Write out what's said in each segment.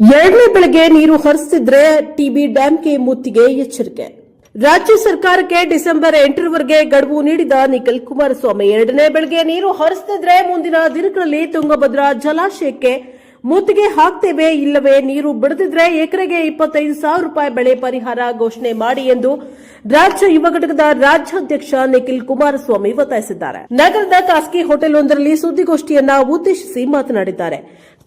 ಎರಡನೇ ಬೆಳಗ್ಗೆ ನೀರು ಹರಿಸಿದ್ರೆ ಟಿಬಿ ಡ್ಯಾಂಗೆ ಮುತ್ತಿಗೆ ಎಚ್ಚರಿಕೆ. ರಾಜ್ಯ ಸರ್ಕಾರಕ್ಕೆ ಡಿಸೆಂಬರ್ ಎಂಟರವರೆಗೆ ಗಡುವು ನೀಡಿದ ನಿಖಿಲ್ ಕುಮಾರಸ್ವಾಮಿ ಎರಡನೇ ಬೆಳಗ್ಗೆ ನೀರು ಹರಿಸ್ತಿದ್ರೆ ಮುಂದಿನ ದಿನಗಳಲ್ಲಿ ತುಂಗಭದ್ರಾ ಜಲಾಶಯಕ್ಕೆ ಮುತ್ತಿಗೆ ಹಾಕ್ತೇವೆ ಇಲ್ಲವೇ? ನೀರು ಬಿಡದಿದ್ರೆ ಎಕರೆಗೆ ಇಪ್ಪತ್ತೈದು ಸಾವಿರ ರೂಪಾಯಿ ಬೆಳೆ ಪರಿಹಾರ ಘೋಷಣೆ ಮಾಡಿ ಎಂದು ರಾಜ್ಯ ಯುವ ಘಟಕದ ರಾಜ್ಯಾಧ್ಯಕ್ಷ ನಿಖಿಲ್ ಕುಮಾರಸ್ವಾಮಿ ಒತ್ತಾಯಿಸಿದ್ದಾರೆ. ನಗರದ ಖಾಸಗಿ ಹೋಟೆಲ್ ಒಂದರಲ್ಲಿ ಸುದ್ದಿಗೋಷ್ಠಿಯನ್ನ ಉದ್ದೇಶಿಸಿ ಮಾತನಾಡಿದ್ದಾರೆ.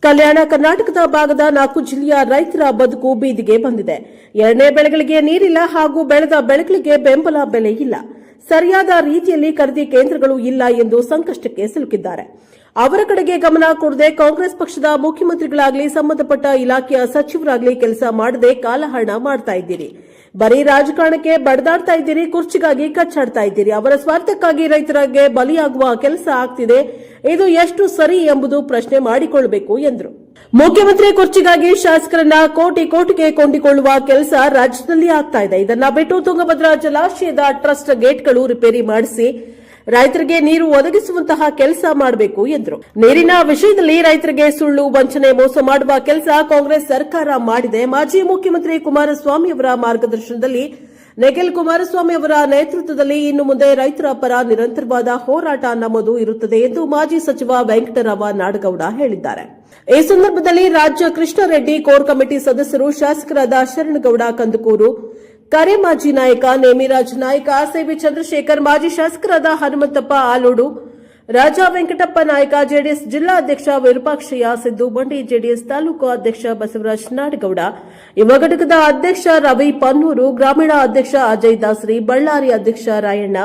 ಕಲ್ಯಾಣ ಕರ್ನಾಟಕದ ಭಾಗದ ನಾಲ್ಕು ಜಿಲ್ಲೆಯ ರೈತರ ಬದುಕು ಬೀದಿಗೆ ಬಂದಿದೆ. ಎರಡನೇ ಬೆಳೆಗಳಿಗೆ ನೀರಿಲ್ಲ ಹಾಗೂ ಬೆಳೆದ ಬೆಳೆಗಳಿಗೆ ಬೆಂಬಲ ಬೆಲೆ ಇಲ್ಲ. ಸರಿಯಾದ ರೀತಿಯಲ್ಲಿ ಖರೀದಿ ಕೇಂದ್ರಗಳು ಇಲ್ಲ ಎಂದು ಸಂಕಷ್ಟಕ್ಕೆ ಸಿಲುಕಿದ್ದಾರೆ. ಅವರ ಕಡೆಗೆ ಗಮನ ಕೊಡದೆ ಕಾಂಗ್ರೆಸ್ ಪಕ್ಷದ ಮುಖ್ಯಮಂತ್ರಿಗಳಾಗಲಿ ಸಂಬಂಧಪಟ್ಟ ಇಲಾಖೆಯ ಸಚಿವರಾಗಲಿ ಕೆಲಸ ಮಾಡದೆ ಕಾಲಹರಣ ಮಾಡ್ತಾ ಇದ್ದೀರಿ. ಬರೀ ರಾಜಕಾರಣಕ್ಕೆ ಬಡದಾಡ್ತಾ ಇದ್ದೀರಿ, ಕುರ್ಚಿಗಾಗಿ ಕಚ್ಚಾಡ್ತಾ ಇದ್ದೀರಿ. ಅವರ ಸ್ವಾರ್ಥಕ್ಕಾಗಿ ರೈತರಿಗೆ ಬಲಿಯಾಗುವ ಕೆಲಸ ಆಗ್ತಿದೆ. ಇದು ಎಷ್ಟು ಸರಿ ಎಂಬುದು ಪ್ರಶ್ನೆ ಮಾಡಿಕೊಳ್ಳಬೇಕು, ಎಂದರು. ಮುಖ್ಯಮಂತ್ರಿ ಕುರ್ಚಿಗಾಗಿ ಶಾಸಕರನ್ನ ಕೋಟಿ ಕೋಟಿಗೆ ಕೊಂಡಿಕೊಳ್ಳುವ ಕೆಲಸ ರಾಜ್ಯದಲ್ಲಿ ಆಗ್ತಾ ಇದೆ. ಇದನ್ನ ಬಿಟ್ಟು ತುಂಗಭದ್ರಾ ಜಲಾಶಯದ ಟ್ರಸ್ಟ್ ಗೇಟ್ಗಳು ರಿಪೇರಿ ಮಾಡಿಸಿ ರೈತರಿಗೆ ನೀರು ಒದಗಿಸುವಂತಹ ಕೆಲಸ ಮಾಡಬೇಕು ಎಂದರು. ನೀರಿನ ವಿಷಯದಲ್ಲಿ ರೈತರಿಗೆ ಸುಳ್ಳು, ವಂಚನೆ, ಮೋಸ ಮಾಡುವ ಕೆಲಸ ಕಾಂಗ್ರೆಸ್ ಸರ್ಕಾರ ಮಾಡಿದೆ. ಮಾಜಿ ಮುಖ್ಯಮಂತ್ರಿ ಕುಮಾರಸ್ವಾಮಿ ಅವರ ಮಾರ್ಗದರ್ಶನದಲ್ಲಿ ನಿಖಿಲ್ ಕುಮಾರಸ್ವಾಮಿ ಅವರ ನೇತೃತ್ವದಲ್ಲಿ ಇನ್ನು ಮುಂದೆ ರೈತರ ಪರ ನಿರಂತರವಾದ ಹೋರಾಟ ನಮ್ಮದು ಇರುತ್ತದೆ ಎಂದು ಮಾಜಿ ಸಚಿವ ವೆಂಕಟರಾವ ನಾಡಗೌಡ ಹೇಳಿದ್ದಾರೆ. ಈ ಸಂದರ್ಭದಲ್ಲಿ ರಾಜ್ಯ ಕೃಷ್ಣರೆಡ್ಡಿ ಕೋರ್ ಕಮಿಟಿ ಸದಸ್ಯರು ಶಾಸಕರಾದ ಶರಣಗೌಡ ಕಂದಕೂರು, ಕರೆ ಮಾಜಿ ನಾಯಕ ನೇಮಿರಾಜ್ ನಾಯಕ, ಸೇವಿ ಚಂದ್ರಶೇಖರ್, ಮಾಜಿ ಶಾಸಕರಾದ ಹನುಮಂತಪ್ಪ ಆಲೋಡು ರಾಜಾ ವೆಂಕಟಪ್ಪ ನಾಯಕ, ಜೆಡಿಎಸ್ ಜಿಲ್ಲಾಧ್ಯಕ್ಷ ವಿರೂಪಾಕ್ಷಯ್ಯ ಸಿದ್ದು ಬಂಡಿ ಜೆಡಿಎಸ್ ತಾಲೂಕು ಅಧ್ಯಕ್ಷ ಬಸವರಾಜ್ ನಾಡಗೌಡ, ಯುವ ಘಟಕದ ಅಧ್ಯಕ್ಷ ರವಿ ಪನ್ನೂರು, ಗ್ರಾಮೀಣ ಅಧ್ಯಕ್ಷ ಅಜಯ್ ದಾಸರಿ, ಬಳ್ಳಾರಿ ಅಧ್ಯಕ್ಷ ರಾಯಣ್ಣ,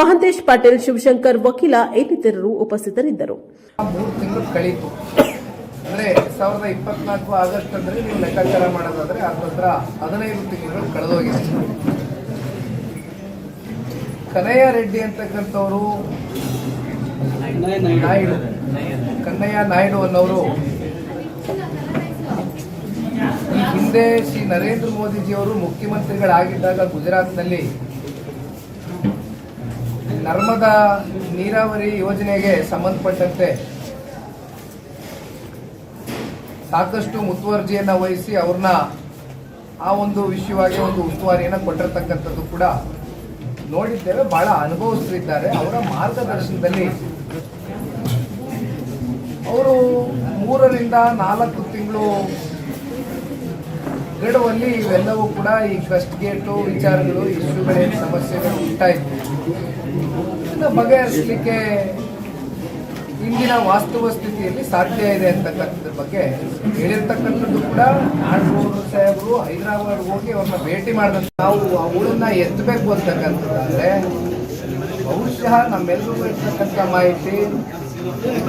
ಮಹಂತೇಶ್ ಪಾಟೀಲ್, ಶಿವಶಂಕರ್ ವಕೀಲ ಇನ್ನಿತರರು ಉಪಸ್ಥಿತರಿದ್ದರು. ಅಂದ್ರೆ ಸಾವಿರದ ಇಪ್ಪತ್ನಾಲ್ಕು ಆಗಸ್ಟ್ ಅಂದ್ರೆ ನೀವು ಲೆಕ್ಕಾಚಾರ ಮಾಡೋದಾದ್ರೆ ಅದ್ರ ಹದಿನೈದು ತಿಂಗಳು ಕಳೆದೋಗಿದೆ. ಕನ್ನಯ್ಯ ರೆಡ್ಡಿ ಅಂತಕ್ಕಂಥವರು ನಾಯ್ಡು. ಕನ್ನಯ್ಯ ನಾಯ್ಡು ಅನ್ನೋರು. ಹಿಂದೆ ಶ್ರೀ ನರೇಂದ್ರ ಮೋದಿಜಿಯವರು ಮುಖ್ಯಮಂತ್ರಿಗಳಾಗಿದ್ದಾಗ ಗುಜರಾತ್ನಲ್ಲಿ ನರ್ಮದಾ ನೀರಾವರಿ ಯೋಜನೆಗೆ ಸಂಬಂಧಪಟ್ಟಂತೆ ಸಾಕಷ್ಟು ಮುತುವರ್ಜಿಯನ್ನು ವಹಿಸಿ ಅವ್ರನ್ನ ಆ ಒಂದು ವಿಷಯವಾಗಿ, ಒಂದು ಉಸ್ತುವಾರಿಯನ್ನು ಕೊಟ್ಟಿರತಕ್ಕಂಥದ್ದು ಕೂಡ ನೋಡಿದ್ದೇವೆ. ಬಹಳ ಅನುಭವಿಸ್ತಿದ್ದಾರೆ ಅವರ ಮಾರ್ಗದರ್ಶನದಲ್ಲಿ ಅವರು ಮೂರರಿಂದ ನಾಲ್ಕು ತಿಂಗಳು ಗಡುವಲ್ಲಿ ಇವೆಲ್ಲವೂ ಕೂಡ ಈ ಕ್ರಸ್ಟ್ ಗೇಟು, ವಿಚಾರಗಳು ಇಶ್ಯೂಗಳೇನು ಸಮಸ್ಯೆಗಳು ಉಂಟಾಯಿತು. ಇದನ್ನು ಬಗೆಹರಿಸಲಿಕ್ಕೆ ಇಂದಿನ ವಾಸ್ತವ ಸ್ಥಿತಿಯಲ್ಲಿ ಸಾಧ್ಯ ಇದೆ ಅಂತಕ್ಕಂಥದ್ರ ಬಗ್ಗೆ ಹೇಳಿರ್ತಕ್ಕಂಥದ್ದು ಕೂಡ ನಾಡಗೌಡರು ಸಾಹೇಬರು ಹೈದರಾಬಾದ್ ಹೋಗಿ ಅವ್ರನ್ನ ಭೇಟಿ ಮಾಡಿದಂತ ನಾವು ಆ ಹೂಳನ್ನ ಎತ್ತಬೇಕು ಅಂತಕ್ಕಂಥದ್ದಾದ್ರೆ ಬಹುಶಃ ನಮ್ಮೆಲ್ಲರೂ ಇರ್ತಕ್ಕಂಥ ಮಾಹಿತಿ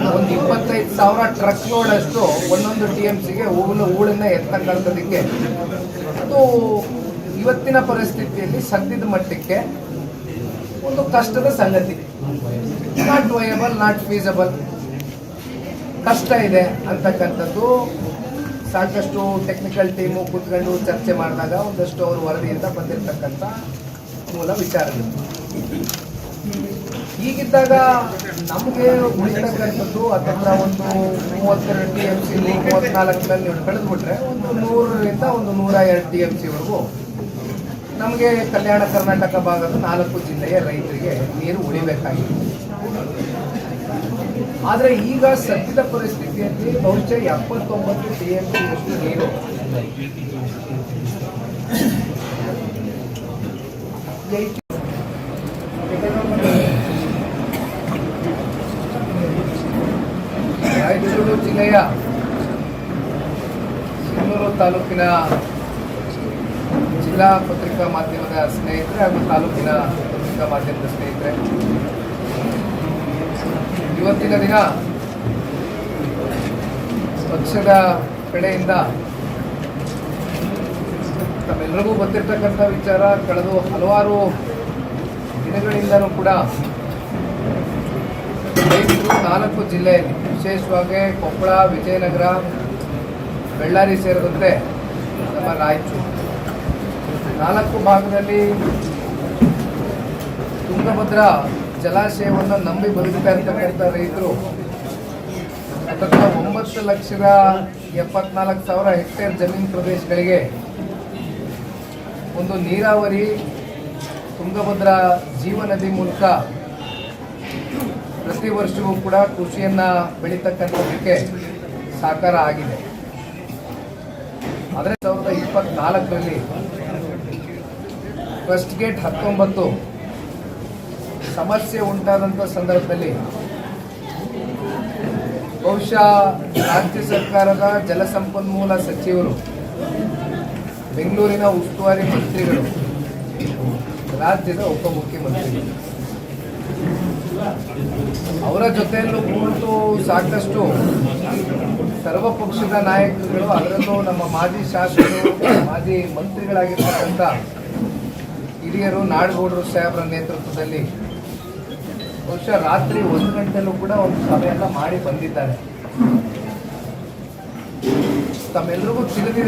ಒಂದು ಇಪ್ಪತ್ತೈದು ಸಾವಿರ ಟ್ರಕ್ ಲೋಡ್ ಅಷ್ಟು ಒಂದೊಂದು ಟಿ ಎಂ ಸಿಗೆ ಹೂಳು ಹೂಳನ್ನ ಎತ್ತಕ್ಕಂಥದಕ್ಕೆ ಅದು ಇವತ್ತಿನ ಪರಿಸ್ಥಿತಿಯಲ್ಲಿ ಸದ್ಯದ ಮಟ್ಟಕ್ಕೆ ಒಂದು ಕಷ್ಟದ ಸಂಗತಿ. ನಾಟ್ ವಯಬಲ್ ನಾಟ್ ಫೀಸಬಲ್ ಕಷ್ಟ ಇದೆ ಅಂತಕ್ಕಂಥದ್ದು. ಸಾಕಷ್ಟು ಟೆಕ್ನಿಕಲ್ ಟೀಮು ಕೂತ್ಕೊಂಡು ಚರ್ಚೆ ಮಾಡಿದಾಗ ಒಂದಷ್ಟು ಅವರು ವರದಿಯಿಂದ ಬಂದಿರತಕ್ಕಂಥ ಮೂಲ ವಿಚಾರಗಳು. ಈಗಿದ್ದಾಗ ನಮಗೆ ಉಳಿತಕ್ಕಂಥದ್ದು ಅದರ ಒಂದು ಮೂವತ್ತೆರಡು ಟಿ ಎಂ ಸಿ ಮೂವತ್ನಾಲ್ಕರಲ್ಲಿ ಕಳೆದ್ಬಿಟ್ರೆ ಒಂದು ನೂರರಿಂದ ಒಂದು ನೂರ ಎರಡು ಟಿ ಎಂ ಸಿವರೆಗೂ ನಮಗೆ ಕಲ್ಯಾಣ ಕರ್ನಾಟಕ ಭಾಗದ ನಾಲ್ಕು ಜಿಲ್ಲೆಯ ರೈತರಿಗೆ ನೀರು ಉಳಿಬೇಕಾಗಿದೆ. ಆದರೆ ಈಗ ಸದ್ಯದ ಪರಿಸ್ಥಿತಿಯಲ್ಲಿ ಬಹುಶಃ ಎಪ್ಪತ್ತೊಂಬತ್ತು ಟಿ ಎಂ ಸಿಯಷ್ಟು ನೀರು ರಾಯಚೂರು ಜಿಲ್ಲೆಯ ಸಿಂಗೂರು ತಾಲೂಕಿನ ಜಿಲ್ಲಾ ಪತ್ರಿಕಾ ಮಾಧ್ಯಮದ ಸ್ನೇಹಿತರೆ ಹಾಗೂ ತಾಲೂಕಿನ ಪತ್ರಿಕಾ ಮಾಧ್ಯಮದ ಸ್ನೇಹಿತರೆ. ಇವತ್ತಿನ ದಿನ ಪಕ್ಷದ ಕಡೆಯಿಂದ ತಮ್ಮೆಲ್ಲರಿಗೂ ಗೊತ್ತಿರ್ತಕ್ಕಂಥ ವಿಚಾರ, ಕಳೆದು ಹಲವಾರು ದಿನಗಳಿಂದಲೂ ಕೂಡ ನಾಲ್ಕು ಜಿಲ್ಲೆಯಲ್ಲಿ ವಿಶೇಷವಾಗಿ ಕೊಪ್ಪಳ, ವಿಜಯನಗರ, ಬಳ್ಳಾರಿ ಸೇರಿದಂತೆ ನಮ್ಮ ರಾಯಚೂರು. ನಾಲ್ಕು ಭಾಗದಲ್ಲಿ ತುಂಗಭದ್ರಾ ಜಲಾಶಯವನ್ನು ನಂಬಿ ಬದುಕ್ತಾ ಇರ್ತಕ್ಕಂಥ ರೈತರು. ಸತತ ಒಂಬತ್ತು ಲಕ್ಷದ ಎಪ್ಪತ್ನಾಲ್ಕು ಸಾವಿರ ಹೆಕ್ಟೇರ್ ಜಮೀನು ಪ್ರದೇಶಗಳಿಗೆ ಒಂದು ನೀರಾವರಿ ತುಂಗಭದ್ರಾ ಜೀವನದಿ ಮೂಲಕ ಪ್ರತಿ ವರ್ಷವೂ ಕೂಡ ಕೃಷಿಯನ್ನು ಬೆಳೀತಕ್ಕಂಥದ್ದಕ್ಕೆ ಸಾಕಾರ ಆಗಿದೆ. ಆದರೆ ಸಾವಿರದ ಇಪ್ಪತ್ನಾಲ್ಕರಲ್ಲಿ ಫಸ್ಟ್ ಗೇಟ್ ಹತ್ತೊಂಬತ್ತು. ಸಮಸ್ಯೆ ಉಂಟಾದಂಥ ಸಂದರ್ಭದಲ್ಲಿ ಬಹುಶಃ ರಾಜ್ಯ ಸರ್ಕಾರದ ಜಲಸಂಪನ್ಮೂಲ ಸಚಿವರು, ಬೆಂಗಳೂರಿನ ಉಸ್ತುವಾರಿ ಮಂತ್ರಿಗಳು, ರಾಜ್ಯದ ಉಪಮುಖ್ಯಮಂತ್ರಿಗಳು. ಅವರ ಜೊತೆಯಲ್ಲೂ ಕೂತು ಸಾಕಷ್ಟು ಸರ್ವಪಕ್ಷದ ನಾಯಕರುಗಳು, ಅದರಲ್ಲೂ ನಮ್ಮ ಮಾಜಿ ಶಾಸಕರು, ಮಾಜಿ ಮಂತ್ರಿಗಳಾಗಿರ್ತಕ್ಕಂಥ ಹಿರಿಯರು, ನಾಡಗೌಡರು ಸಾಹೇಬರ ನೇತೃತ್ವದಲ್ಲಿ ಬಹುಶಃ ರಾತ್ರಿ ಒಂದು ಗಂಟೆಲೂ ಕೂಡ ಒಂದು ಸಭೆಯನ್ನ ಮಾಡಿ ಬಂದಿದ್ದಾರೆ. ತಮ್ಮೆಲ್ಲರಿಗೂ ತಿಳಿದಿದೆ.